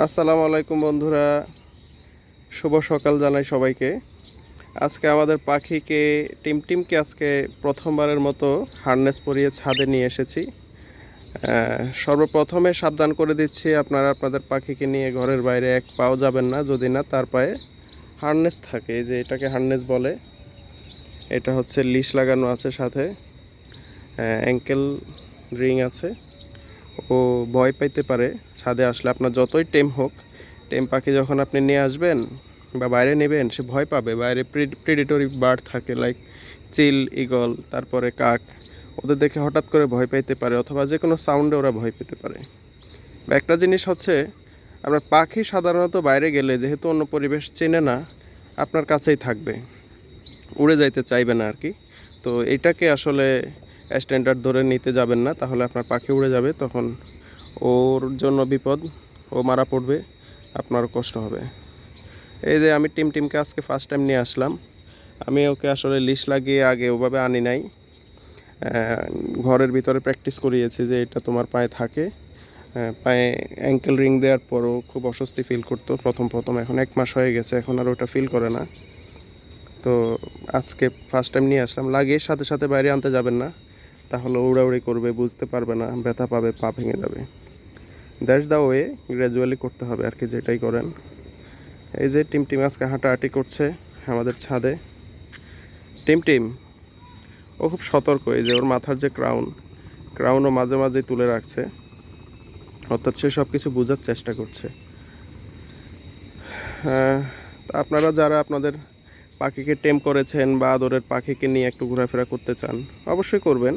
আসসালামু আলাইকুম বন্ধুরা। শুভ সকাল জানাই সবাইকে। আজকে আমাদের পাখিকে, টিম টিমকে আজকে প্রথমবারের মতো হার্নেস পরিয়ে ছাদে নিয়ে এসেছি। সর্বপ্রথমে সাবধান করে দিচ্ছি আপনারা আপনাদের পাখিকে নিয়ে ঘরের বাইরে এক পাও যাবেন না, যদি না তার পায়ে হার্নেস থাকে। যে এটাকে হার্নেস বলে। এটা হচ্ছে লিশ লাগানো আছে সাথে। অ্যাঙ্কেল রিং আছে। ও ভয় পাইতে পারে। ছাদে আসলে আপনার যতই টেম হোক, টেম পাখি যখন আপনি নিয়ে আসবেন বা বাইরে নেবেন, সে ভয় পাবে। বাইরে প্রিডিটরি বার্ড থাকে লাইক চিল ইগল তারপরে কাক, ওদের দেখে হঠাৎ করে ভয় পাইতে পারে অথবা যে কোনো সাউন্ডে ওরা ভয় পেতে পারে। বা একটা জিনিস হচ্ছে আপনার পাখি সাধারণত বাইরে গেলে যেহেতু অন্য পরিবেশ চেনে না, আপনার কাছেই থাকবে। উড়ে যাইতে চাইবে না আর কি। তো এটাকে আসলে স্ট্যান্ডার্ড ধরে নিতে যাবেন না, তাহলে আপনার পাখি উড়ে যাবে, তখন ওর জন্য বিপদ, ও মারা পড়বে, আপনারও কষ্ট হবে। এই যে আমি টিম টিমকে আজকে ফার্স্ট টাইম নিয়ে আসলাম, আমি ওকে আসলে লিশ লাগিয়ে আগে ওভাবে আনি নাই। ঘরের ভিতরে প্র্যাকটিস করিয়েছি যে এটা তোমার পায়ে থাকে। পায়ে অ্যাঙ্কেল রিং দেওয়ার পরও খুব অস্বস্তি ফিল করতো, প্রথম প্রথম। এখন এক মাস হয়ে গেছে, এখন আর ওটা ফিল করে না। তো আজকে ফার্স্ট টাইম নিয়ে আসলাম, লাগিয়ে সাথে সাথে বাইরে আনতে যাবেন না। তাহলে উড়াউড়ি করবে, বুঝতে পারবে না, ব্যথা পাবে, পা ভেঙে যাবে। দ্যাটস দ্য ওয়ে গ্র্যাজুয়ালি করতে হবে আর কি, যেটাই করেন। এই যে টিম টিম আজকে হাঁটাহাঁটি করছে আমাদের ছাদে। টিম টিম, ও খুব সতর্ক, এই যে ওর মাথার যে ক্রাউন ক্রাউনও মাঝে মাঝে তুলে রাখছে। অর্থাৎ সে সব কিছু বোঝার চেষ্টা করছে। তা আপনারা যারা আপনাদের পাখিকে টেম করেছেন বা আদরের পাখিকে নিয়ে একটু ঘোরাফেরা করতে চান, অবশ্যই করবেন।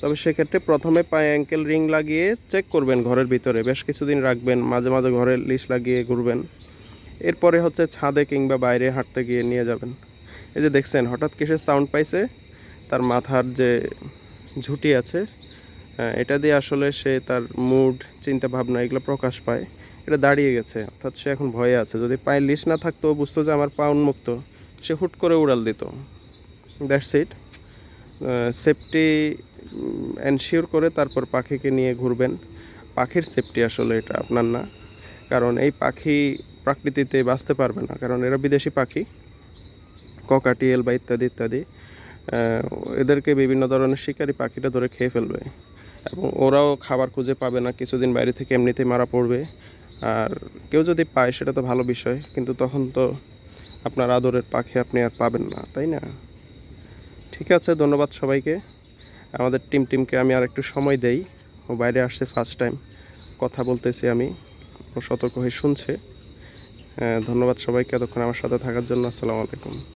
তবে সেক্ষেত্রে প্রথমে পায়ে অ্যাঙ্কেল রিং লাগিয়ে চেক করবেন ঘরের ভিতরে। বেশ কিছুদিন রাখবেন মাঝে মাঝে ঘরে লিস লাগিয়ে ঘুরবেন। এরপরে হচ্ছে ছাদে কিংবা বাইরে হাঁটতে গিয়ে নিয়ে যাবেন। এই যে দেখছেন হঠাৎ কিসের সাউন্ড পাইছে? তার মাথার যে ঝুঁটি আছে আহ, এটা দিয়ে আসলে সে তার মুড চিন্তা ভাবনা এগুলো প্রকাশ পায়। এটা দাঁড়িয়ে গেছে অর্থাৎ সে এখন ভয়ে আছে। যদি পায়ে লিস না থাকতো বুঝতো যে আমার পা উন্মুক্ত। সে হুট করে উড়াল দিত। দ্যাটস ইট সেফটি এনশিওর করে তারপর পাখিকে নিয়ে ঘুরবেন। পাখির সেফটি আসলে এটা আপনার না। কারণ এই পাখি প্রকৃতিতে বাঁচতে পারবে না। কারণ এরা বিদেশি পাখি ককাটিয়েল বা ইত্যাদি ইত্যাদি। এদেরকে বিভিন্ন ধরনের শিকারি পাখিটা ধরে খেয়ে ফেলবে। এবং ওরাও খাবার খুঁজে পাবে না, কিছুদিন বাইরে থেকে এমনিতেই মারা পড়বে। আর কেউ যদি পায়, সেটা তো ভালো বিষয়। কিন্তু তখন তো আপনার আদরের পাখি আপনি আর পাবেন না, তাই না? ঠিক আছে, ধন্যবাদ সবাইকে। আমাদের টিম টিমকে আমি আর একটু সময় দেই। ও বাইরে আসছে ফার্স্ট টাইম কথা বলতেছি আমি। ও সতর্ক হয়ে শুনছে। ধন্যবাদ সবাইকে এতক্ষণ আমার সাথে থাকার জন্য। আসসালামু আলাইকুম।